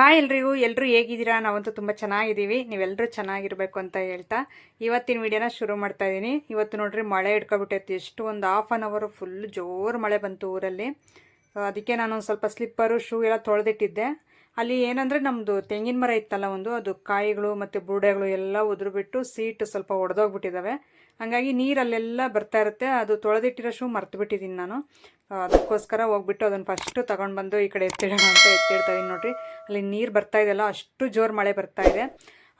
Hi ಎಲ್ರಿಗೂ ಎಲ್ಲರೂ ಹೇಗಿದ್ದೀರಾ? ನಾವಂತೂ ತುಂಬ ಚೆನ್ನಾಗಿದ್ದೀವಿ. ನೀವೆಲ್ಲರೂ ಚೆನ್ನಾಗಿರಬೇಕು ಅಂತ ಹೇಳ್ತಾ ಇವತ್ತಿನ ವಿಡಿಯೋನ ಶುರು ಮಾಡ್ತಾ ಇದ್ದೀನಿ ಇವತ್ತು ನೋಡ್ರಿ ಮಳೆ ಹಿಡ್ಕೊಬಿಟ್ಟೈತಿ. ಎಷ್ಟು ಒಂದು ಹಾಫ್ ಆನ್ ಅವರು ಫುಲ್ ಜೋರು ಮಳೆ ಬಂತು ಊರಲ್ಲಿ. ಅದಕ್ಕೆ ನಾನು ಸ್ವಲ್ಪ ಸ್ಲಿಪ್ಪರು ಶೂ ಎಲ್ಲ ತೊಳೆದಿಟ್ಟಿದ್ದೆ. ಅಲ್ಲಿ ಏನಂದರೆ ನಮ್ಮದು ತೆಂಗಿನ ಮರ ಇತ್ತಲ್ಲ ಒಂದು, ಅದು ಕಾಯಿಗಳು ಮತ್ತು ಬುರುಡೆಗಳು ಎಲ್ಲ ಉದುರುಬಿಟ್ಟು ಸೀಟ್ ಸ್ವಲ್ಪ ಒಡೆದೋಗ್ಬಿಟ್ಟಿದ್ದಾವೆ ಹಾಗಾಗಿ ನೀರಲ್ಲೆಲ್ಲ ಬರ್ತಾ ಇರುತ್ತೆ. ಅದು ತೊಳೆದಿಟ್ಟಿರೋ ಶೂ ಮರ್ತು ಬಿಟ್ಟಿದ್ದೀನಿ ನಾನು ಅದಕ್ಕೋಸ್ಕರ ಹೋಗ್ಬಿಟ್ಟು ಅದನ್ನು ಫಸ್ಟು ತೊಗೊಂಡು ಬಂದು ಈ ಕಡೆ ಎತ್ತಿಡೋಣ ಅಂತ ಎತ್ತಿಡ್ತಾಯಿದ್ದೀನಿ ನೋಡಿರಿ. ಅಲ್ಲಿ ನೀರು ಬರ್ತಾ ಇದೆಯಲ್ಲ, ಅಷ್ಟು ಜೋರು ಮಳೆ ಬರ್ತಾ ಇದೆ.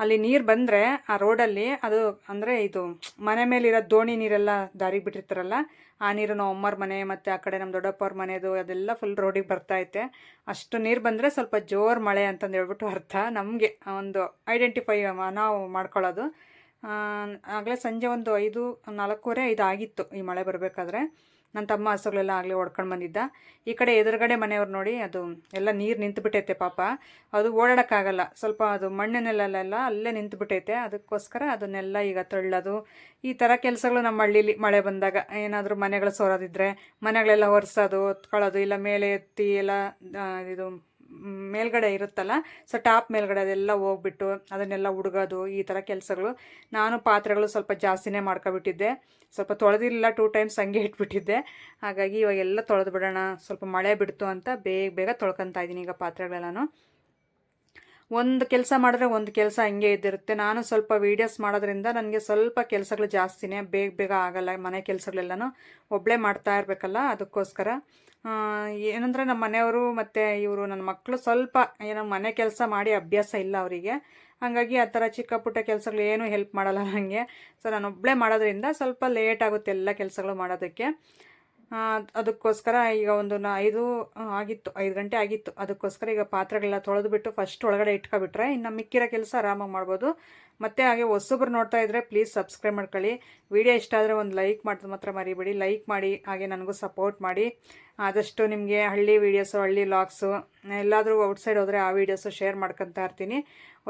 ಅಲ್ಲಿ ನೀರು ಬಂದರೆ ಆ ರೋಡಲ್ಲಿ ಅದು ಅಂದರೆ ಇದು ಮನೆ ಮೇಲಿರೋ ದೋಣಿ ನೀರೆಲ್ಲ ದಾರಿಗೆ ಬಿಟ್ಟಿರ್ತಾರಲ್ಲ, ಆ ನೀರು ನಮ್ಮ ಅಮ್ಮರ ಮನೆ ಮತ್ತು ಆ ಕಡೆ ನಮ್ಮ ದೊಡ್ಡಪ್ಪವ್ರ ಮನೆದು ಅದೆಲ್ಲ ಫುಲ್ ರೋಡಿಗೆ ಬರ್ತಾ ಐತೆ. ಅಷ್ಟು ನೀರು ಬಂದರೆ ಸ್ವಲ್ಪ ಜೋರು ಮಳೆ ಅಂತಂದು ಹೇಳ್ಬಿಟ್ಟು ಅರ್ಥ ನಮಗೆ ಒಂದು ಐಡೆಂಟಿಫೈ ನಾವು ಮಾಡ್ಕೊಳ್ಳೋದು. ಆಗಲೇ ಸಂಜೆ ಒಂದು ಐದು, ನಾಲ್ಕೂವರೆ, ಐದು ಆಗಿತ್ತು ಈ ಮಳೆ ಬರಬೇಕಾದ್ರೆ. ನನ್ನ ತಮ್ಮ ಹಸುಗಳೆಲ್ಲ ಆಗಲೇ ಹೊಡ್ಕೊಂಡು ಬಂದಿದ್ದ. ಈ ಕಡೆ ಎದುರುಗಡೆ ಮನೆಯವ್ರು ನೋಡಿ, ಅದು ಎಲ್ಲ ನೀರು ನಿಂತುಬಿಟ್ಟೈತೆ ಪಾಪ. ಅದು ಓಡಾಡೋಕ್ಕಾಗಲ್ಲ. ಸ್ವಲ್ಪ ಅದು ಮಣ್ಣಿನಲ್ಲೆಲ್ಲ ಅಲ್ಲೇ ನಿಂತುಬಿಟ್ಟೈತೆ. ಅದಕ್ಕೋಸ್ಕರ ಅದನ್ನೆಲ್ಲ ಈಗ ತಳ್ಳೋದು. ಈ ಥರ ಕೆಲಸಗಳು ನಮ್ಮ ಹಳ್ಳೀಲಿ ಮಳೆ ಬಂದಾಗ. ಏನಾದರೂ ಮನೆಗಳು ಸೋರೋದಿದ್ರೆ ಮನೆಗಳೆಲ್ಲ ಒರೆಸೋದು ಹೊತ್ಕೊಳ್ಳೋದು ಇಲ್ಲ ಮೇಲೆ ಎತ್ತಿ ಎಲ್ಲ ಇದು ಮೇಲ್ಗಡೆ ಇರುತ್ತಲ್ಲ ಸೊ ಟಾಪ್ ಮೇಲ್ಗಡೆ ಅದೆಲ್ಲ ಹೋಗ್ಬಿಟ್ಟು ಅದನ್ನೆಲ್ಲ ಹುಡುಗೋದು ಈ ಥರ ಕೆಲಸಗಳು. ನಾನು ಪಾತ್ರೆಗಳು ಸ್ವಲ್ಪ ಜಾಸ್ತಿನೇ ಮಾಡ್ಕೊಬಿಟ್ಟಿದ್ದೆ. ಸ್ವಲ್ಪ ತೊಳೆದಿಲ್ಲ ಟೂ ಟೈಮ್ಸ್ ಹಂಗೆ ಇಟ್ಬಿಟ್ಟಿದ್ದೆ. ಹಾಗಾಗಿ ಇವಾಗೆಲ್ಲ ತೊಳೆದು ಬಿಡೋಣ ಸ್ವಲ್ಪ ಮಳೆ ಬಿಡ್ತು ಅಂತ ಬೇಗ ಬೇಗ ತೊಳ್ಕೊತಾ ಇದ್ದೀನಿ ಈಗ ಪಾತ್ರೆಗಳೆಲ್ಲನೂ. ಒಂದು ಕೆಲಸ ಮಾಡಿದ್ರೆ ಒಂದು ಕೆಲಸ ಹಂಗೆ ಇದ್ದಿರುತ್ತೆ. ನಾನು ಸ್ವಲ್ಪ ವೀಡಿಯೋಸ್ ಮಾಡೋದ್ರಿಂದ ನನಗೆ ಸ್ವಲ್ಪ ಕೆಲಸಗಳು ಜಾಸ್ತಿನೇ, ಬೇಗ ಬೇಗ ಆಗಲ್ಲ ಮನೆ ಕೆಲಸಗಳೆಲ್ಲನೂ. ಒಬ್ಬಳೇ ಮಾಡ್ತಾ ಇರಬೇಕಲ್ಲ, ಅದಕ್ಕೋಸ್ಕರ. ಏನಂದರೆ ನಮ್ಮ ಮನೆಯವರು ಮತ್ತು ಇವರು ನನ್ನ ಮಕ್ಕಳು ಸ್ವಲ್ಪ ಏನೋ ಮನೆ ಕೆಲಸ ಮಾಡಿ ಅಭ್ಯಾಸ ಇಲ್ಲ ಅವರಿಗೆ. ಹಾಗಾಗಿ ಆ ಥರ ಚಿಕ್ಕ ಪುಟ್ಟ ಕೆಲಸಗಳು ಏನೂ ಹೆಲ್ಪ್ ಮಾಡಲ್ಲ ನನಗೆ ಸೊ ನಾನು ಒಬ್ಬಳೇ ಮಾಡೋದ್ರಿಂದ ಸ್ವಲ್ಪ ಲೇಟ್ ಆಗುತ್ತೆ ಎಲ್ಲ ಕೆಲಸಗಳು ಮಾಡೋದಕ್ಕೆ. ಅದಕ್ಕೋಸ್ಕರ ಈಗ ಒಂದು ನಾ ಐದು ಆಗಿತ್ತು, ಐದು ಗಂಟೆ ಆಗಿತ್ತು. ಅದಕ್ಕೋಸ್ಕರ ಈಗ ಪಾತ್ರೆಗಳೆಲ್ಲ ತೊಳೆದುಬಿಟ್ಟು ಫಸ್ಟ್ ಒಳಗಡೆ ಇಟ್ಕೊಬಿಟ್ರೆ ಇನ್ನು ಮಿಕ್ಕಿರೋ ಕೆಲಸ ಆರಾಮಾಗಿ ಮಾಡ್ಬೋದು. ಮತ್ತು ಹಾಗೆ ಹೊಸೊಬ್ರು ನೋಡ್ತಾ ಇದ್ದರೆ ಪ್ಲೀಸ್ ಸಬ್ಸ್ಕ್ರೈಬ್ ಮಾಡ್ಕೊಳ್ಳಿ. ವಿಡಿಯೋ ಇಷ್ಟ ಆದರೆ ಒಂದು ಲೈಕ್ ಮಾಡೋದು ಮಾತ್ರ ಮರಿಬೇಡಿ. ಲೈಕ್ ಮಾಡಿ, ಹಾಗೆ ನನಗೂ ಸಪೋರ್ಟ್ ಮಾಡಿ. ಆದಷ್ಟು ನಿಮಗೆ ಹಳ್ಳಿ ವೀಡಿಯೋಸು ಹಳ್ಳಿ ಲಾಗ್ಸು ಎಲ್ಲಾದರೂ ಔಟ್ಸೈಡ್ ಹೋದರೆ ಆ ವೀಡಿಯೋಸು ಶೇರ್ ಮಾಡ್ಕೊತಾ ಇರ್ತೀನಿ.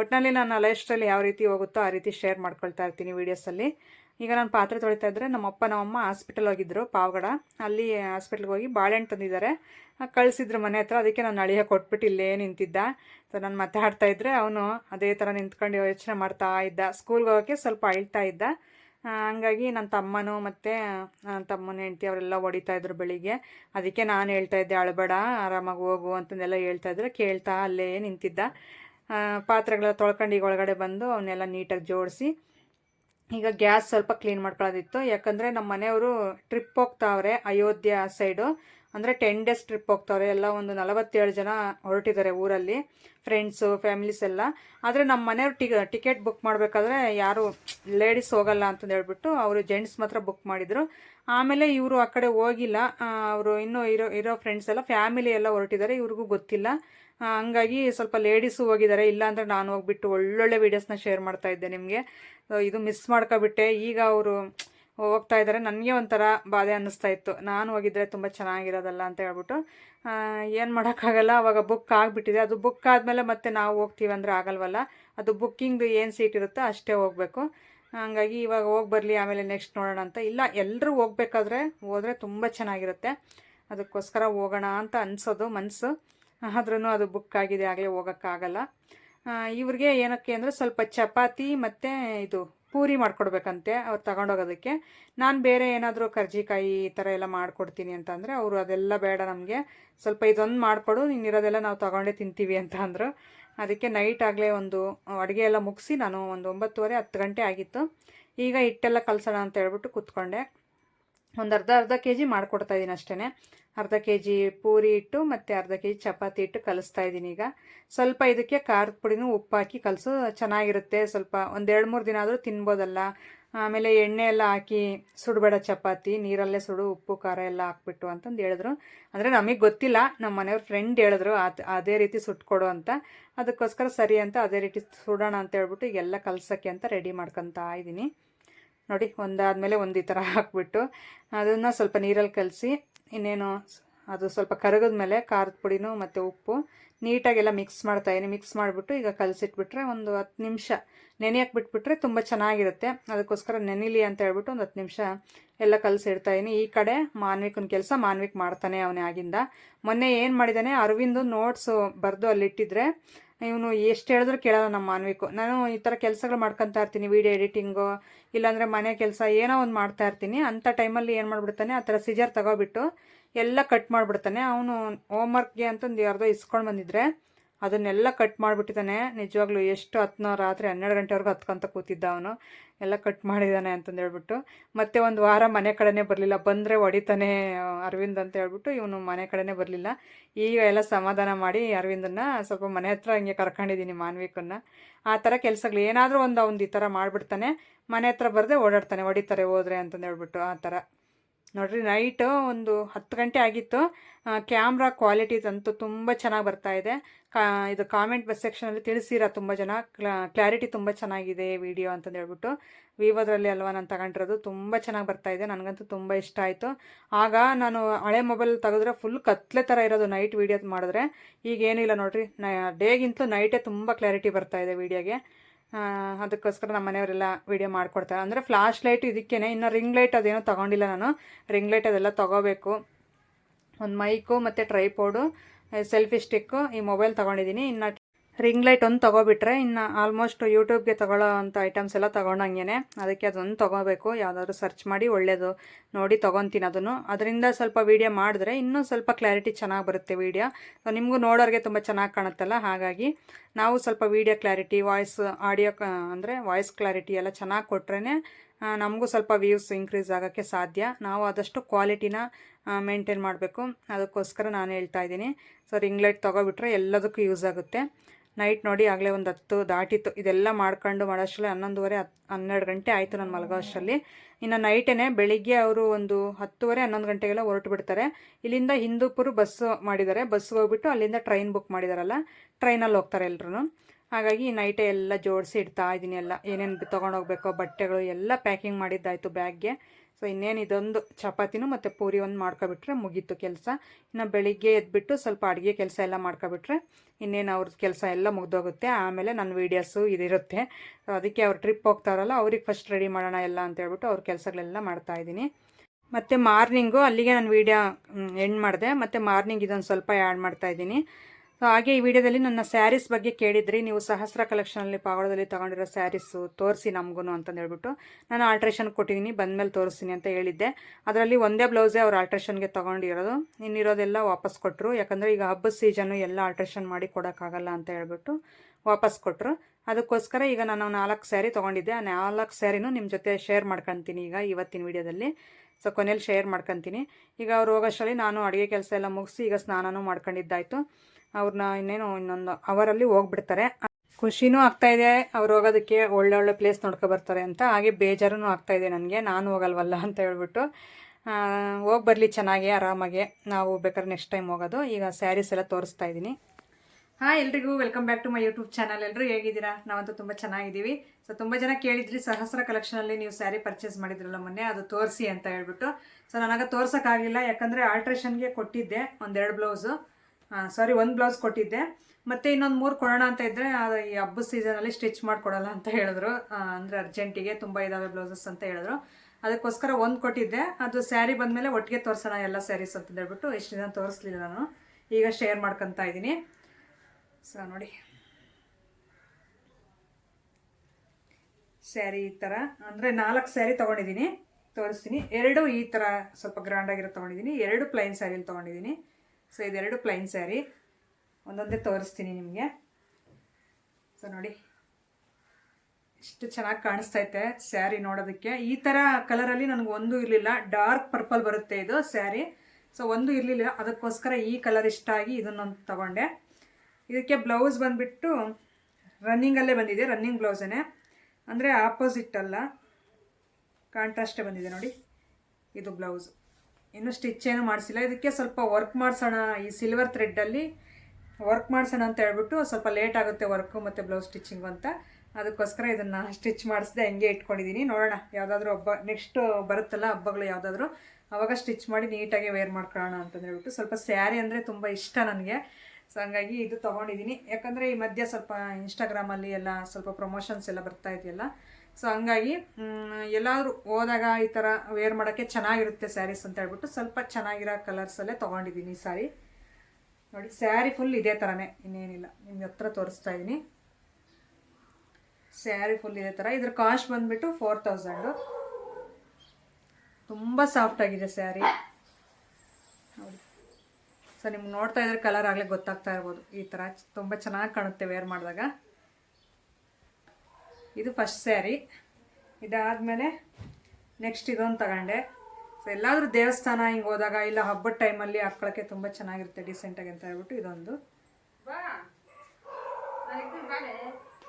ಒಟ್ಟಿನಲ್ಲಿ ನಾನು ಲೈಫ್ ಸ್ಟೈಲ್ ಯಾವ ರೀತಿ ಹೋಗುತ್ತೋ ಆ ರೀತಿ ಶೇರ್ ಮಾಡ್ಕೊಳ್ತಾ ಇರ್ತೀನಿ ವೀಡಿಯೋಸಲ್ಲಿ ಈಗ ನಾನು ಪಾತ್ರೆ ತೊಳಿತಾ ಇದ್ದರೆ ನಮ್ಮಪ್ಪ, ನಮ್ಮಮ್ಮ ಹಾಸ್ಪಿಟಲ್ ಹೋಗಿದ್ದರು ಪಾವಗಡ. ಅಲ್ಲಿ ಹಾಸ್ಪಿಟ್ಲ್ಗೆ ಹೋಗಿ ಬಾಳೆಹಣ್ಣು ತಂದಿದ್ದಾರೆ. ಕಳಿಸಿದ್ರು ಮನೆ ಹತ್ರ, ಅದಕ್ಕೆ ನಾನು ಅಳಿಯ ಕೊಟ್ಬಿಟ್ಟು ಇಲ್ಲೇ ನಿಂತಿದ್ದ. ಸೊ ನಾನು ಮಾತಾಡ್ತಾ ಇದ್ದರೆ ಅವನು ಅದೇ ಥರ ನಿಂತ್ಕೊಂಡು ಯೋಚನೆ ಮಾಡ್ತಾ ಇದ್ದ. ಸ್ಕೂಲ್ಗೆ ಹೋಗೋಕ್ಕೆ ಸ್ವಲ್ಪ ಅಳ್ತಾ ಇದ್ದ. ಹಂಗಾಗಿ ನನ್ನ ತಮ್ಮನು ಮತ್ತು ನನ್ನ ತಮ್ಮನ ಹೆಂಡತಿ ಅವರೆಲ್ಲ ಹೊಡಿತಾ ಇದ್ರು ಬೆಳಿಗ್ಗೆ. ಅದಕ್ಕೆ ನಾನು ಹೇಳ್ತಾ ಇದ್ದೆ ಅಳಬೇಡ ಆರಾಮಾಗಿ ಹೋಗು ಅಂತಂದೆಲ್ಲ ಹೇಳ್ತಾ ಇದ್ರೆ. ಕೇಳ್ತಾ ಅಲ್ಲೇ ನಿಂತಿದ್ದ. ಪಾತ್ರೆಗಳ ತೊಳ್ಕೊಂಡು ಈಗ ಒಳಗಡೆ ಬಂದು ಅವನ್ನೆಲ್ಲ ನೀಟಾಗಿ ಜೋಡಿಸಿ ಈಗ ಗ್ಯಾಸ್ ಸ್ವಲ್ಪ ಕ್ಲೀನ್ ಮಾಡ್ಕೊಳ್ಳೋದಿತ್ತು. ಯಾಕಂದರೆ ನಮ್ಮ ಮನೆಯವರು ಟ್ರಿಪ್ ಹೋಗ್ತಾವ್ರೆ ಅಯೋಧ್ಯ ಸೈಡು. ಅಂದರೆ ಟೆನ್ ಡೇಸ್ ಟ್ರಿಪ್ ಹೋಗ್ತಾವ್ರೆ. ಎಲ್ಲ ಒಂದು ನಲವತ್ತೇಳು ಜನ ಹೊರಟಿದ್ದಾರೆ ಊರಲ್ಲಿ. ಫ್ರೆಂಡ್ಸು ಫ್ಯಾಮಿಲೀಸ್ ಎಲ್ಲ. ಆದರೆ ನಮ್ಮ ಮನೆಯವ್ರು ಟಿ ಟಿಕೆಟ್ ಬುಕ್ ಮಾಡಬೇಕಾದ್ರೆ ಯಾರು ಲೇಡೀಸ್ ಹೋಗಲ್ಲ ಅಂತಂದು ಹೇಳ್ಬಿಟ್ಟು ಅವರು ಜೆಂಟ್ಸ್ ಮಾತ್ರ ಬುಕ್ ಮಾಡಿದರು. ಆಮೇಲೆ ಇವರು ಆ ಕಡೆ ಹೋಗಿಲ್ಲ. ಅವರು ಇನ್ನೂ ಇರೋ ಇರೋ ಫ್ರೆಂಡ್ಸ್ ಎಲ್ಲ ಫ್ಯಾಮಿಲಿ ಎಲ್ಲ ಹೊರಟಿದ್ದಾರೆ. ಇವ್ರಿಗೂ ಗೊತ್ತಿಲ್ಲ. ಆ, ಹಂಗಾಗಿ ಸ್ವಲ್ಪ ಲೇಡೀಸು ಹೋಗಿದ್ದಾರೆ ಇಲ್ಲಾಂದರೆ ನಾನು ಹೋಗ್ಬಿಟ್ಟು ಒಳ್ಳೊಳ್ಳೆ ವೀಡಿಯೋಸ್ನ ಶೇರ್ ಮಾಡ್ತಾ ಇದ್ದೆ ನಿಮಗೆ. ಇದು ಮಿಸ್ ಮಾಡ್ಕೊಬಿಟ್ಟೆ. ಈಗ ಅವರು ಹೋಗ್ತಾ ಇದ್ದಾರೆ ನನಗೆ ಒಂಥರ ಬಾಧೆ ಅನ್ನಿಸ್ತಾ ಇತ್ತು. ನಾನು ಹೋಗಿದ್ರೆ ತುಂಬ ಚೆನ್ನಾಗಿರೋದಲ್ಲ ಅಂತ ಹೇಳ್ಬಿಟ್ಟು ಏನು ಮಾಡೋಕ್ಕಾಗಲ್ಲ. ಅವಾಗ ಬುಕ್ ಆಗಿಬಿಟ್ಟಿದೆ. ಅದು ಬುಕ್ ಆದಮೇಲೆ ಮತ್ತೆ ನಾವು ಹೋಗ್ತೀವಿ ಅಂದರೆ ಆಗಲ್ವಲ್ಲ. ಅದು ಬುಕ್ಕಿಂಗ್ದು ಏನು ಸೀಟ್ ಇರುತ್ತೋ ಅಷ್ಟೇ ಹೋಗಬೇಕು. ಹಂಗಾಗಿ ಇವಾಗ ಹೋಗಿ ಬರಲಿ, ಆಮೇಲೆ ನೆಕ್ಸ್ಟ್ ನೋಡೋಣ ಅಂತ. ಇಲ್ಲ ಎಲ್ಲರೂ ಹೋಗ್ಬೇಕಾದ್ರೆ ಹೋದರೆ ತುಂಬ ಚೆನ್ನಾಗಿರುತ್ತೆ. ಅದಕ್ಕೋಸ್ಕರ ಹೋಗೋಣ ಅಂತ ಅನಿಸೋದು ಮನಸ್ಸು ಆದ್ರೂ ಅದು ಬುಕ್ ಆಗಿದೆ, ಆಗಲೇ ಹೋಗೋಕ್ಕಾಗಲ್ಲ. ಇವ್ರಿಗೆ ಏನಕ್ಕೆ ಅಂದರೆ ಸ್ವಲ್ಪ ಚಪಾತಿ ಮತ್ತು ಇದು ಪೂರಿ ಮಾಡಿಕೊಡ್ಬೇಕಂತೆ ಅವ್ರು ತಗೊಂಡೋಗೋದಕ್ಕೆ. ನಾನು ಬೇರೆ ಏನಾದರೂ ಕರ್ಜಿಕಾಯಿ ಈ ಥರ ಎಲ್ಲ ಮಾಡಿಕೊಡ್ತೀನಿ ಅಂತಂದರೆ ಅವರು ಅದೆಲ್ಲ ಬೇಡ ನಮಗೆ. ಸ್ವಲ್ಪ ಇದೊಂದು ಮಾಡಿಕೊಡು ನೀನು ಇರೋದೆಲ್ಲ ನಾವು ತಗೊಂಡೇ ತಿಂತೀವಿ ಅಂತ ಅಂದರು. ಅದಕ್ಕೆ ನೈಟ್ ಆಗಲೇ ಒಂದು ಅಡುಗೆ ಎಲ್ಲ ಮುಗಿಸಿ ನಾನು ಒಂದು ಒಂಬತ್ತುವರೆ ಹತ್ತು ಗಂಟೆ ಆಗಿತ್ತು. ಈಗ ಹಿಟ್ಟೆಲ್ಲ ಕಲಸೋಣ ಅಂತ ಹೇಳ್ಬಿಟ್ಟು ಕೂತ್ಕೊಂಡೆ. ಒಂದು ಅರ್ಧ ಅರ್ಧ ಕೆ ಜಿ ಮಾಡಿಕೊಡ್ತಾ ಇದ್ದೀನಿ ಅಷ್ಟೇ ಅರ್ಧ ಕೆ ಜಿ ಪೂರಿ ಇಟ್ಟು ಮತ್ತು ಅರ್ಧ ಕೆ ಜಿ ಚಪಾತಿ ಇಟ್ಟು ಕಲಿಸ್ತಾ ಇದ್ದೀನಿ ಈಗ. ಸ್ವಲ್ಪ ಇದಕ್ಕೆ ಖಾರದ ಪುಡಿನೂ ಉಪ್ಪು ಹಾಕಿ ಕಲಸು, ಚೆನ್ನಾಗಿರುತ್ತೆ. ಸ್ವಲ್ಪ ಒಂದು ಎರಡು, ಮೂರು ದಿನ ಆದರೂ ತಿನ್ಬೋದಲ್ಲ. ಆಮೇಲೆ ಎಣ್ಣೆ ಎಲ್ಲ ಹಾಕಿ ಸುಡಬೇಡ ಚಪಾತಿ, ನೀರಲ್ಲೇ ಸುಡು, ಉಪ್ಪು, ಖಾರ ಎಲ್ಲ ಹಾಕ್ಬಿಟ್ಟು ಅಂತಂದು ಹೇಳಿದ್ರು. ಅಂದರೆ ನಮಗೆ ಗೊತ್ತಿಲ್ಲ ನಮ್ಮ ಮನೆಯವ್ರ ಫ್ರೆಂಡ್ ಹೇಳಿದ್ರು ಅದ್- ರೀತಿ ಸುಟ್ಕೊಡು ಅಂತ. ಅದಕ್ಕೋಸ್ಕರ ಸರಿ ಅಂತ ಅದೇ ರೀತಿ ಸುಡೋಣ ಅಂತ ಹೇಳ್ಬಿಟ್ಟು ಈಗೆಲ್ಲ ಕಲಸೋಕ್ಕೆ ಅಂತ ರೆಡಿ ಮಾಡ್ಕೊತಾ ಇದ್ದೀನಿ ನೋಡಿ, ಒಂದಾದಮೇಲೆ ಒಂದು ಈ ಥರ ಹಾಕ್ಬಿಟ್ಟು ಅದನ್ನು ಸ್ವಲ್ಪ ನೀರಲ್ಲಿ ಕಲಸಿ, ಇನ್ನೇನು ಅದು ಸ್ವಲ್ಪ ಕರಗದ ಮೇಲೆ ಖಾರದ ಪುಡಿನೂ ಮತ್ತು ಉಪ್ಪು ನೀಟಾಗೆಲ್ಲ ಮಿಕ್ಸ್ ಮಾಡ್ತಾಯಿದ್ದೀನಿ ಮಿಕ್ಸ್ ಮಾಡಿಬಿಟ್ಟು ಈಗ ಕಲಸಿಟ್ಬಿಟ್ರೆ ಒಂದು ಹತ್ತು ನಿಮಿಷ. ನೆನೆಯಕ್ಕೆ ಬಿಟ್ಬಿಟ್ರೆ ತುಂಬ ಚೆನ್ನಾಗಿರುತ್ತೆ. ಅದಕ್ಕೋಸ್ಕರ ನೆನಿಲಿ ಅಂತ ಹೇಳ್ಬಿಟ್ಟು ಒಂದು ಹತ್ತು ನಿಮಿಷ ಎಲ್ಲ ಕಲಸಿಡ್ತಾಯಿದ್ದೀನಿ ಈ ಕಡೆ ಮಾನ್ವಿಕನ ಕೆಲಸ ಮಾನ್ವಿಕ್ ಮಾಡ್ತಾನೆ ಅವನೇ ಆಗಿಂದ. ಮೊನ್ನೆ ಏನು ಮಾಡಿದ್ದಾನೆ ಅರವಿಂದು ನೋಟ್ಸು ಬರೆದು ಅಲ್ಲಿಟ್ಟಿದ್ರೆ ಇವನು ಎಷ್ಟು ಹೇಳಿದ್ರು ಕೇಳಲ್ಲ ನಮ್ಮ ಮಾನ್ವಿಕು. ನಾನು ಈ ಥರ ಕೆಲಸಗಳು ಮಾಡ್ಕೊತಾ ಇರ್ತೀನಿ ವೀಡಿಯೋ ಎಡಿಟಿಂಗು ಇಲ್ಲಾಂದರೆ ಮನೆ ಕೆಲಸ, ಏನೋ ಒಂದು ಮಾಡ್ತಾ ಇರ್ತೀನಿ. ಅಂಥ ಟೈಮಲ್ಲಿ ಏನು ಮಾಡಿಬಿಡ್ತಾನೆ, ಆ ಥರ ಸಿಜರ್ ತಗೋಬಿಟ್ಟು ಎಲ್ಲ ಕಟ್ ಮಾಡಿಬಿಡ್ತಾನೆ. ಅವನು ಹೋಮ್ವರ್ಕ್ಗೆ ಅಂತಂದು ಯಾರ್ದೋ ಇಸ್ಕೊಂಡು ಬಂದಿದ್ರೆ. ಅದನ್ನೆಲ್ಲ ಕಟ್ ಮಾಡಿಬಿಟ್ಟಿದ್ದಾನೆ. ನಿಜವಾಗ್ಲೂ ಎಷ್ಟು ಹತ್ತನೋ ರಾತ್ರಿ ಹನ್ನೆರಡು ಗಂಟೆವರೆಗೂ ಹತ್ಕೊಂತ ಕೂತಿದ್ದ ಅವನು. ಎಲ್ಲ ಕಟ್ ಮಾಡಿದ್ದಾನೆ ಅಂತಂದು ಹೇಳ್ಬಿಟ್ಟು. ಮತ್ತೆ ಒಂದು ವಾರ ಮನೆ ಕಡೆನೇ ಬರಲಿಲ್ಲ. ಬಂದರೆ ಹೊಡಿತಾನೆ ಅರವಿಂದ್ ಅಂತ ಹೇಳ್ಬಿಟ್ಟು ಇವನು ಮನೆ ಕಡೆನೇ ಬರಲಿಲ್ಲ. ಈಗ ಎಲ್ಲ ಸಮಾಧಾನ ಮಾಡಿ ಅರವಿಂದನ್ನ ಸ್ವಲ್ಪ ಮನೆ ಹತ್ರ ಹಿಂಗೆ ಕರ್ಕೊಂಡಿದ್ದೀನಿ ಮಾನ್ವಿಕನ್ನ. ಆ ಥರ ಕೆಲಸಗಳು. ಏನಾದರೂ ಒಂದು ಅವ್ನು ಈ ಥರ ಮಾಡಿಬಿಡ್ತಾನೆ. ಮನೆ ಹತ್ರ ಬರದೆ ಓಡಾಡ್ತಾನೆ, ಹೊಡಿತಾರೆ, ಹೋದ್ರೆ ಅಂತಂದು ಹೇಳ್ಬಿಟ್ಟು ಆ ಥರ ನೋಡ್ರಿ ನೈಟು ಒಂದು ಹತ್ತು ಗಂಟೆ ಆಗಿತ್ತು. ಕ್ಯಾಮ್ರಾ ಕ್ವಾಲಿಟೀಸ್ ಅಂತೂ ತುಂಬ ಚೆನ್ನಾಗಿ ಬರ್ತಾ ಇದೆ. ಕಾ, ಇದು ಕಾಮೆಂಟ್ ಬಸ್ ಸೆಕ್ಷನಲ್ಲಿ ತಿಳಿಸಿರ ತುಂಬ ಜನ. ಕ್ಲಾರಿಟಿ ತುಂಬ ಚೆನ್ನಾಗಿದೆ ವಿಡಿಯೋ ಅಂತಂದು ಹೇಳ್ಬಿಟ್ಟು. ವಿವೋದ್ರಲ್ಲಿ ಅಲ್ವಾ ನಾನು ತಗೊಂಡಿರೋದು. ತುಂಬ ಚೆನ್ನಾಗಿ ಬರ್ತಾ ಇದೆ. ನನಗಂತೂ ತುಂಬ ಇಷ್ಟ ಆಯಿತು. ಆಗ ನಾನು ಹಳೆ ಮೊಬೈಲ್ ತೆಗೆದ್ರೆ ಫುಲ್ ಕತ್ಲೆ ಥರ ಇರೋದು ನೈಟ್ ವೀಡಿಯೋ ಮಾಡಿದ್ರೆ. ಈಗ ಏನಿಲ್ಲ ನೋಡಿರಿ. ಡೇಗಿಂತಲೂ ನೈಟೇ ತುಂಬ ಕ್ಲಾರಿಟಿ ಬರ್ತಾ ಇದೆ ವೀಡಿಯೋಗೆ ಅದಕ್ಕೋಸ್ಕರ ನಮ್ಮ ಮನೆಯವರೆಲ್ಲ ವೀಡಿಯೋ ಮಾಡಿಕೊಡ್ತಾರೆ. ಅಂದರೆ ಫ್ಲಾಶ್ ಲೈಟ್ ಇದಕ್ಕೇನೆ. ಇನ್ನು ರಿಂಗ್ ಲೈಟ್ ಅದೇನೋ ತೊಗೊಂಡಿಲ್ಲ ನಾನು. ರಿಂಗ್ ಲೈಟ್ ಅದೆಲ್ಲ ತೊಗೋಬೇಕು. ಒಂದು ಮೈಕು ಮತ್ತು ಟ್ರೈಪೋಡು ಸೆಲ್ಫಿ ಸ್ಟಿಕ್ಕು ಈ ಮೊಬೈಲ್ ತೊಗೊಂಡಿದ್ದೀನಿ ಇನ್ನು ರಿಂಗ್ ಲೈಟ್ ಒಂದು ತೊಗೊಬಿಟ್ರೆ ಇನ್ನು ಆಲ್ಮೋಸ್ಟ್ ಯೂಟ್ಯೂಬ್ಗೆ ತೊಗೊಳ್ಳೋ ಅಂಥ ಐಟಮ್ಸ್ ಎಲ್ಲ ತೊಗೊಂಡಂಗೆ ಅದಕ್ಕೆ ಅದೊಂದು ತೊಗೋಬೇಕು. ಯಾವುದಾದ್ರು ಸರ್ಚ್ ಮಾಡಿ ಒಳ್ಳೆಯದು ನೋಡಿ ತೊಗೊತೀನಿ ಅದನ್ನು. ಅದರಿಂದ ಸ್ವಲ್ಪ ವೀಡಿಯೋ ಮಾಡಿದ್ರೆ ಇನ್ನೂ ಸ್ವಲ್ಪ ಕ್ಲಾರಿಟಿ ಚೆನ್ನಾಗಿ ಬರುತ್ತೆ ವೀಡಿಯೋ ಸೊ ನಿಮಗೂ ನೋಡೋರಿಗೆ ತುಂಬ ಚೆನ್ನಾಗಿ ಕಾಣುತ್ತಲ್ಲ? ಹಾಗಾಗಿ ನಾವು ಸ್ವಲ್ಪ ವೀಡಿಯೋ ಕ್ಲಾರಿಟಿ ವಾಯ್ಸ್ ಆಡಿಯೋ ಅಂದರೆ ವಾಯ್ಸ್ ಕ್ಲಾರಿಟಿ ಎಲ್ಲ ಚೆನ್ನಾಗಿ ಕೊಟ್ರೇ ನಮಗೂ ಸ್ವಲ್ಪ ವ್ಯೂಸ್ ಇನ್ಕ್ರೀಸ್ ಆಗೋಕ್ಕೆ ಸಾಧ್ಯ. ನಾವು ಆದಷ್ಟು ಕ್ವಾಲಿಟಿನ ಮೇಂಟೈನ್ ಮಾಡಬೇಕು. ಅದಕ್ಕೋಸ್ಕರ ನಾನು ಹೇಳ್ತಾ ಇದ್ದೀನಿ. ಸೊ ರಿಂಗ್ ಲೈಟ್ ತೊಗೊಬಿಟ್ರೆ ಎಲ್ಲದಕ್ಕೂ ಯೂಸ್ ಆಗುತ್ತೆ. ನೈಟ್ ನೋಡಿ ಆಗಲೇ ಒಂದು ಹತ್ತು ದಾಟಿತ್ತು. ಇದೆಲ್ಲ ಮಾಡ್ಕೊಂಡು ಮಾಡೋಷ್ಟರಲ್ಲಿ ಹನ್ನೊಂದುವರೆ ಹತ್ತು ಹನ್ನೆರಡು ಗಂಟೆ ಆಯಿತು ನಾನು ಮಲಗೋ ಅಷ್ಟರಲ್ಲಿ ಇನ್ನು ನೈಟೇ ಬೆಳಿಗ್ಗೆ ಅವರು ಒಂದು ಹತ್ತುವರೆ, ಹನ್ನೊಂದು ಗಂಟೆಗೆಲ್ಲ ಹೊರಟು ಬಿಡ್ತಾರೆ ಇಲ್ಲಿಂದ ಹಿಂದೂಪುರು ಬಸ್ಸು ಮಾಡಿದ್ದಾರೆ. ಬಸ್ಸಿಗೆ ಹೋಗ್ಬಿಟ್ಟು ಅಲ್ಲಿಂದ ಟ್ರೈನ್ ಬುಕ್ ಮಾಡಿದಾರಲ್ಲ? ಟ್ರೈನಲ್ಲಿ ಹೋಗ್ತಾರೆ ಎಲ್ಲರೂ ಹಾಗಾಗಿ ನೈಟೇ ಎಲ್ಲ ಜೋಡಿಸಿ ಇಡ್ತಾ ಇದ್ದೀನಿ ಎಲ್ಲ. ಏನೇನು ತೊಗೊಂಡೋಗ್ಬೇಕೋ, ಬಟ್ಟೆಗಳು ಎಲ್ಲ ಪ್ಯಾಕಿಂಗ್ ಮಾಡಿದ್ದಾಯಿತು ಬ್ಯಾಗ್ಗೆ. ಸೊ ಇನ್ನೇನು ಇದೊಂದು ಚಪಾತಿನೂ ಮತ್ತು ಪೂರಿ ಒಂದು ಮಾಡ್ಕೊಬಿಟ್ರೆ ಮುಗೀತು ಕೆಲಸ. ಇನ್ನು ಬೆಳಿಗ್ಗೆ ಎದ್ಬಿಟ್ಟು ಸ್ವಲ್ಪ ಅಡುಗೆ ಕೆಲಸ ಎಲ್ಲ ಮಾಡ್ಕೊಬಿಟ್ರೆ ಇನ್ನೇನು ಅವ್ರದ್ದು ಕೆಲಸ ಎಲ್ಲ ಮುಗ್ದೋಗುತ್ತೆ. ಆಮೇಲೆ ನನ್ನ ವೀಡಿಯೋಸು ಇದಿರುತ್ತೆ. ಸೊ ಅದಕ್ಕೆ ಅವ್ರು ಟ್ರಿಪ್ ಹೋಗ್ತಾರಲ್ಲ, ಅವ್ರಿಗೆ ಫಸ್ಟ್ ರೆಡಿ ಮಾಡೋಣ ಎಲ್ಲ ಅಂತ ಹೇಳ್ಬಿಟ್ಟು ಅವ್ರ ಕೆಲಸಗಳೆಲ್ಲ ಮಾಡ್ತಾ ಇದ್ದೀನಿ. ಮತ್ತು ಮಾರ್ನಿಂಗು ಅಲ್ಲಿಗೆ ನಾನು ವೀಡಿಯೋ ಎಂಡ್ ಮಾಡಿದೆ. ಮತ್ತು ಮಾರ್ನಿಂಗ್ ಇದೊಂದು ಸ್ವಲ್ಪ ಆ್ಯಡ್ ಮಾಡ್ತಾಯಿದ್ದೀನಿ ಹಾಗೆ ಈ ವಿಡಿಯೋದಲ್ಲಿ ನನ್ನ ಸ್ಯಾರೀಸ್ ಬಗ್ಗೆ ಕೇಳಿದ್ರಿ. ನೀವು ಸಹಸ್ರ ಕಲೆಕ್ಷನಲ್ಲಿ ಪಾವಳದಲ್ಲಿ ತಗೊಂಡಿರೋ ಸ್ಯಾರೀಸು ತೋರಿಸಿ ನಮಗೂ ಅಂತಂದು ಹೇಳ್ಬಿಟ್ಟು ನಾನು ಆಲ್ಟ್ರೇಷನ್ ಕೊಟ್ಟಿದ್ದೀನಿ ಬಂದಮೇಲೆ ತೋರಿಸ್ತೀನಿ ಅಂತ ಹೇಳಿದ್ದೆ. ಅದರಲ್ಲಿ ಒಂದೇ ಬ್ಲೌಸೇ ಅವ್ರು ಆಲ್ಟ್ರೇಷನ್ಗೆ ತೊಗೊಂಡಿರೋದು. ಇನ್ನಿರೋದೆಲ್ಲ ವಾಪಸ್ ಕೊಟ್ಟರು ಯಾಕಂದರೆ ಈಗ ಹಬ್ಬದ ಸೀಸನ್ ಎಲ್ಲ ಆಲ್ಟ್ರೇಷನ್ ಮಾಡಿ ಕೊಡೋಕ್ಕಾಗಲ್ಲ ಅಂತ ಹೇಳ್ಬಿಟ್ಟು ವಾಪಸ್ ಕೊಟ್ಟರು ಅದಕ್ಕೋಸ್ಕರ ಈಗ ನಾನು ನಾಲ್ಕು ಸ್ಯಾರಿ ತೊಗೊಂಡಿದ್ದೆ. ಆ ನಾಲ್ಕು ಸ್ಯಾರಿನೂ ನಿಮ್ಮ ಜೊತೆ ಶೇರ್ ಮಾಡ್ಕೊತೀನಿ ಈಗ ಇವತ್ತಿನ ವಿಡಿಯೋದಲ್ಲಿ. ಸೊ ಕೊನೆಯಲ್ಲಿ ಶೇರ್ ಮಾಡ್ಕೊತೀನಿ. ಈಗ ಅವ್ರು ಹೋಗೋಷ್ಟರಲ್ಲಿ ನಾನು ಅಡುಗೆ ಕೆಲಸ ಎಲ್ಲ ಮುಗಿಸಿ ಈಗ ಸ್ನಾನನೂ ಮಾಡ್ಕೊಂಡಿದ್ದಾಯಿತು. ಅವ್ರನ್ನ ಇನ್ನೇನು ಇನ್ನೊಂದು ಅವರಲ್ಲಿ ಹೋಗ್ಬಿಡ್ತಾರೆ. ಖುಷಿನೂ ಆಗ್ತಾ ಇದೆ. ಅವ್ರು ಹೋಗೋದಕ್ಕೆ ಒಳ್ಳೆ ಒಳ್ಳೆ ಪ್ಲೇಸ್ ನೋಡ್ಕೊ ಬರ್ತಾರೆ ಅಂತ. ಹಾಗೆ ಬೇಜಾರೂ ಆಗ್ತಾ ಇದೆ ನನಗೆ. ನಾನು ಹೋಗಲ್ವಲ್ಲ ಅಂತ ಹೇಳ್ಬಿಟ್ಟು. ಹೋಗಿ ಬರಲಿ ಚೆನ್ನಾಗಿ, ಆರಾಮಾಗೆ. ನಾವು ಬೇಕಾದ್ರೆ ನೆಕ್ಸ್ಟ್ ಟೈಮ್ ಹೋಗೋದು. ಈಗ ಸ್ಯಾರೀಸ್ ಎಲ್ಲ ತೋರಿಸ್ತಾ ಇದ್ದೀನಿ. ಹಾಂ, ಎಲ್ರಿಗೂ welcome back to my YouTube channel ಎಲ್ಲರೂ ಹೇಗಿದ್ದೀರಾ? ನಾವಂತೂ ತುಂಬ ಚೆನ್ನಾಗಿದ್ದೀವಿ. ಸೊ ತುಂಬ ಜನ ಕೇಳಿದ್ರಿ, ಸಹಸ್ರ ಕಲೆಕ್ಷನಲ್ಲಿ ನೀವು ಸ್ಯಾರಿ ಪರ್ಚೇಸ್ ಮಾಡಿದ್ರಲ್ಲ ಮೊನ್ನೆ. ಅದು ತೋರಿಸಿ ಅಂತ ಹೇಳ್ಬಿಟ್ಟು. ಸೊ ನನಗೆ ತೋರ್ಸೋಕ್ಕಾಗಿಲ್ಲ. ಯಾಕಂದರೆ ಆಲ್ಟ್ರೇಷನ್ಗೆ ಕೊಟ್ಟಿದ್ದೆ ಒಂದೆರಡು ಬ್ಲೌಸು ಸಾರಿ ಒಂದು ಬ್ಲೌಸ್ ಕೊಟ್ಟಿದ್ದೆ. ಮತ್ತು ಇನ್ನೊಂದು ಮೂರು ಕೊಡೋಣ ಅಂತ ಇದ್ದರೆ ಈ ಹಬ್ಬದ ಸೀಸನಲ್ಲಿ ಸ್ಟಿಚ್ ಮಾಡಿಕೊಡಲ್ಲ ಅಂತ ಹೇಳಿದ್ರು. ಅಂದರೆ ಅರ್ಜೆಂಟಿಗೆ ತುಂಬ ಇದ್ದಾವೆ ಬ್ಲೌಸಸ್ ಅಂತ ಹೇಳಿದ್ರು. ಅದಕ್ಕೋಸ್ಕರ ಒಂದು ಕೊಟ್ಟಿದ್ದೆ. ಅದು ಸ್ಯಾರಿ ಬಂದಮೇಲೆ ಒಟ್ಟಿಗೆ ತೋರಿಸೋಣ ಎಲ್ಲ ಸ್ಯಾರೀಸ್ ಅಂತ ಹೇಳ್ಬಿಟ್ಟು ಇಷ್ಟು ದಿನ ತೋರಿಸ್ಲಿಲ್ಲ ನಾನು. ಈಗ ಶೇರ್ ಮಾಡ್ಕೊತಾ ಇದ್ದೀನಿ. ಸೊ ನೋಡಿ. ಸ್ಯಾರಿ ಈ ಥರ ಅಂದರೆ ನಾಲ್ಕು ಸ್ಯಾರಿ ತೊಗೊಂಡಿದ್ದೀನಿ. ತೋರಿಸ್ತೀನಿ. ಎರಡು ಈ ಥರ ಸ್ವಲ್ಪ ಗ್ರ್ಯಾಂಡಾಗಿರೋ ತೊಗೊಂಡಿದ್ದೀನಿ. ಎರಡು ಪ್ಲೈನ್ ಸ್ಯಾರಿಲಿ ತೊಗೊಂಡಿದ್ದೀನಿ. ಸೊ ಇದೆರಡು ಪ್ಲೈನ್ ಸ್ಯಾರಿ ಒಂದೊಂದೇ ತೋರಿಸ್ತೀನಿ ನಿಮಗೆ. ಸೊ ನೋಡಿ. ಎಷ್ಟು ಚೆನ್ನಾಗಿ ಕಾಣಿಸ್ತೈತೆ ಸ್ಯಾರಿ ನೋಡೋದಕ್ಕೆ. ಈ ಥರ ಕಲರಲ್ಲಿ ನನಗೆ ಒಂದು ಇರಲಿಲ್ಲ. ಡಾರ್ಕ್ ಪರ್ಪಲ್ ಬರುತ್ತೆ ಇದು ಸ್ಯಾರಿ ಸೊ ಒಂದು ಇರಲಿಲ್ಲ. ಅದಕ್ಕೋಸ್ಕರ ಈ ಕಲರ್ ಇಷ್ಟ ಆಗಿ ಇದನ್ನೊಂದು ತಗೊಂಡೆ. ಇದಕ್ಕೆ ಬ್ಲೌಸ್ ಬಂದುಬಿಟ್ಟು ರನ್ನಿಂಗಲ್ಲೇ ಬಂದಿದೆ. ರನ್ನಿಂಗ್ ಬ್ಲೌಸೇ ಅಂದರೆ ಆಪೋಸಿಟ್ ಅಲ್ಲ. ಕಾಂಟ್ರಾಸ್ಟೇ ಬಂದಿದೆ ನೋಡಿ. ಇದು ಬ್ಲೌಸ್ ಇನ್ನೂ ಸ್ಟಿಚ್ ಏನು ಮಾಡಿಸಿಲ್ಲ. ಇದಕ್ಕೆ ಸ್ವಲ್ಪ ವರ್ಕ್ ಮಾಡಿಸೋಣ, ಈ ಸಿಲ್ವರ್ ಥ್ರೆಡ್ಡಲ್ಲಿ ವರ್ಕ್ ಮಾಡಿಸೋಣ ಅಂತ ಹೇಳ್ಬಿಟ್ಟು ಸ್ವಲ್ಪ ಲೇಟ್ ಆಗುತ್ತೆ ವರ್ಕು ಮತ್ತು ಬ್ಲೌಸ್ ಸ್ಟಿಚಿಂಗು ಅಂತ. ಅದಕ್ಕೋಸ್ಕರ ಇದನ್ನು ಸ್ಟಿಚ್ ಮಾಡಿಸ್ದೆ ಹಂಗೆ ಇಟ್ಕೊಂಡಿದ್ದೀನಿ ನೋಡೋಣ, ಯಾವುದಾದ್ರೂ ಹಬ್ಬ ನೆಕ್ಸ್ಟು ಬರುತ್ತಲ್ಲ ಹಬ್ಬಗಳು ಯಾವುದಾದ್ರೂ, ಅವಾಗ ಸ್ಟಿಚ್ ಮಾಡಿ ನೀಟಾಗಿ ವೇರ್ ಮಾಡ್ಕೊಳ್ಳೋಣ ಅಂತಂದು ಹೇಳ್ಬಿಟ್ಟು ಸ್ವಲ್ಪ ಸ್ಯಾರಿ ಅಂದರೆ ತುಂಬ ಇಷ್ಟ ನನಗೆ. ಸೊ ಹಂಗಾಗಿ ಇದು ತೊಗೊಂಡಿದ್ದೀನಿ ಯಾಕಂದರೆ ಈ ಮಧ್ಯೆ ಸ್ವಲ್ಪ ಇನ್ಸ್ಟಾಗ್ರಾಮಲ್ಲಿ ಎಲ್ಲ ಸ್ವಲ್ಪ ಪ್ರಮೋಷನ್ಸ್ ಎಲ್ಲ ಬರ್ತಾ ಇದೆಯಲ್ಲ ಸೊ ಹಂಗಾಗಿ ಎಲ್ಲಾದರೂ ಹೋದಾಗ ಈ ಥರ ವೇರ್ ಮಾಡೋಕ್ಕೆ ಚೆನ್ನಾಗಿರುತ್ತೆ ಸ್ಯಾರೀಸ್ ಅಂತ ಹೇಳ್ಬಿಟ್ಟು ಸ್ವಲ್ಪ ಚೆನ್ನಾಗಿರೋ ಕಲರ್ಸಲ್ಲೇ ತೊಗೊಂಡಿದ್ದೀನಿ ಈ ಸಾರಿ ನೋಡಿ ಸ್ಯಾರಿ ಫುಲ್ ಇದೇ ಥರನೇ ಇನ್ನೇನಿಲ್ಲ. ನಿಮ್ಗೆ ಹತ್ರ ತೋರಿಸ್ತಾ ಇದ್ದೀನಿ ಸ್ಯಾರಿ ಫುಲ್ ಇದೇ ಥರ ಇದ್ರ ಕಾಸ್ಟ್ ಬಂದ್ಬಿಟ್ಟು ಫೋರ್ ತೌಸಂಡು ತುಂಬ ಸಾಫ್ಟ್ ಆಗಿದೆ ಸ್ಯಾರಿ ನೋಡಿ. ಸೊ ನಿಮ್ಗೆ ನೋಡ್ತಾ ಇದ್ರೆ ಕಲರ್ ಆಗಲೇ ಗೊತ್ತಾಗ್ತಾ ಇರ್ಬೋದು. ಈ ಥರ ತುಂಬ ಚೆನ್ನಾಗಿ ಕಾಣುತ್ತೆ ವೇರ್ ಮಾಡಿದಾಗ. ಇದು ಫಸ್ಟ್ ಸ್ಯಾರಿ ಇದಾದಮೇಲೆ ನೆಕ್ಸ್ಟ್ ಇದೊಂದು ತಗೊಂಡೆ. ಸೊ ಎಲ್ಲಾದರೂ ದೇವಸ್ಥಾನ ಹಿಂಗೆ ಹೋದಾಗ ಇಲ್ಲ ಹಬ್ಬದ ಟೈಮಲ್ಲಿ ಹಾಕ್ಕೊಳ್ಳೋಕ್ಕೆ ತುಂಬ ಚೆನ್ನಾಗಿರುತ್ತೆ ಡಿಸೆಂಟಾಗಿ ಅಂತ ಹೇಳ್ಬಿಟ್ಟು ಇದೊಂದು.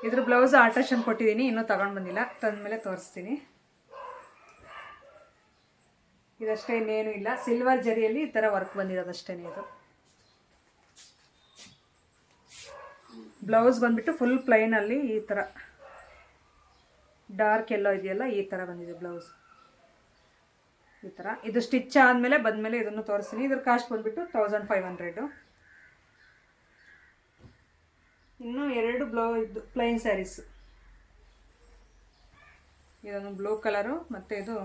ಇದ್ರ ಬ್ಲೌಸ್ ಆಲ್ಟ್ರೇಷನ್ ಕೊಟ್ಟಿದ್ದೀನಿ ಇನ್ನೂ ತಗೊಂಡು ಬಂದಿಲ್ಲ. ತಂದಮೇಲೆ ತೋರಿಸ್ತೀನಿ. ಇದಷ್ಟೇ ಇನ್ನೇನು ಇಲ್ಲ. ಸಿಲ್ವರ್ ಜರಿಯಲ್ಲಿ ಈ ಥರ ವರ್ಕ್ ಬಂದಿರೋದಷ್ಟೇ ಇದು. ಬ್ಲೌಸ್ ಬಂದ್ಬಿಟ್ಟು ಫುಲ್ ಪ್ಲೈನಲ್ಲಿ ಈ ಥರ ಡಾರ್ಕ್ ಎಲ್ಲೋ ಇದೆಯಲ್ಲ ಈ ಥರ ಬಂದಿದೆ ಬ್ಲೌಸ್. ಈ ಥರ ಇದು ಸ್ಟಿಚ್ ಆದಮೇಲೆ ಬಂದಮೇಲೆ ಇದನ್ನು ತೋರಿಸ್ತೀನಿ. ಇದ್ರ ಕಾಸ್ಟ್ ಬಂದುಬಿಟ್ಟು ತೌಸಂಡ್ ಫೈವ್ ಹಂಡ್ರೆಡು ಇನ್ನು ಎರಡು ಬ್ಲೌ, ಇದು ಪ್ಲೈನ್ ಸ್ಯಾರೀಸ್ ಇದೊಂದು ಬ್ಲೂ ಕಲರು ಮತ್ತು ಇದು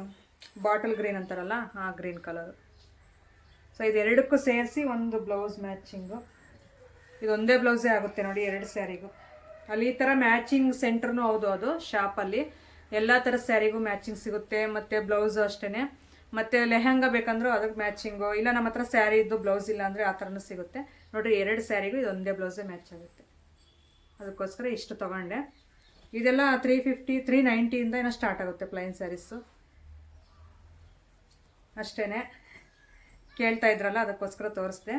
ಬಾಟಲ್ ಗ್ರೀನ್ ಅಂತಾರಲ್ಲ, ಆ ಗ್ರೀನ್ ಕಲರು. ಸೊ ಇದೆರಡಕ್ಕೂ ಸೇರಿಸಿ ಒಂದು ಬ್ಲೌಸ್ ಮ್ಯಾಚಿಂಗು. ಇದೊಂದೇ ಬ್ಲೌಸೇ ಆಗುತ್ತೆ ನೋಡಿ ಎರಡು ಸ್ಯಾರಿಗೂ ಅಲ್ಲಿ ಈ ಥರ ಮ್ಯಾಚಿಂಗ್ ಸೆಂಟ್ರೂ ಹೌದು ಅದು ಶಾಪಲ್ಲಿ ಎಲ್ಲ ಥರ ಸ್ಯಾರಿಗೂ ಮ್ಯಾಚಿಂಗ್ ಸಿಗುತ್ತೆ, ಮತ್ತು ಬ್ಲೌಸು ಅಷ್ಟೇ ಮತ್ತು ಲೆಹಂಗಾ ಬೇಕಂದ್ರೂ ಅದಕ್ಕೆ ಮ್ಯಾಚಿಂಗು ಇಲ್ಲ ನಮ್ಮ ಹತ್ರ ಸ್ಯಾರಿ ಇದ್ದು ಬ್ಲೌಸ್ ಇಲ್ಲ ಅಂದರೆ ಆ ಥರನೂ ಸಿಗುತ್ತೆ. ನೋಡಿರಿ, ಎರಡು ಸ್ಯಾರಿಗೂ ಇದೊಂದೇ ಬ್ಲೌಸೇ ಮ್ಯಾಚ್ ಆಗುತ್ತೆ. ಅದಕ್ಕೋಸ್ಕರ ಇಷ್ಟು ತೊಗೊಂಡೆ. ಇದೆಲ್ಲ ತ್ರೀ ಫಿಫ್ಟಿ ತ್ರೀ ನೈಂಟಿಯಿಂದ ಏನೋ ಸ್ಟಾರ್ಟ್ ಆಗುತ್ತೆ ಪ್ಲೈನ್ ಸ್ಯಾರೀಸು ಅಷ್ಟೇ ಕೇಳ್ತಾ ಇದ್ರಲ್ಲ, ಅದಕ್ಕೋಸ್ಕರ ತೋರಿಸ್ದೆ.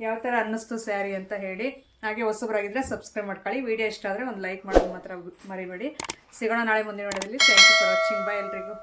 ಯಾವ ಥರ ಅನ್ನಿಸ್ತು ಸ್ಯಾರಿ ಅಂತ ಹೇಳಿ. ಹಾಗೆ ಹೊಸಬರಾಗಿದ್ದರೆ ಸಬ್ಸ್ಕ್ರೈಬ್ ಮಾಡ್ಕೊಳ್ಳಿ. ವಿಡಿಯೋ ಇಷ್ಟ ಆದರೆ ಒಂದು ಲೈಕ್ ಮಾಡೋದು ಮಾತ್ರ ಮರಿಬೇಡಿ. ಸಿಗೋಣ ನಾಳೆ ಮುಂದಿನ ವಿಡಿಯೋದಲ್ಲಿ. Thank you for watching bye ಎಲ್ರಿಗೂ.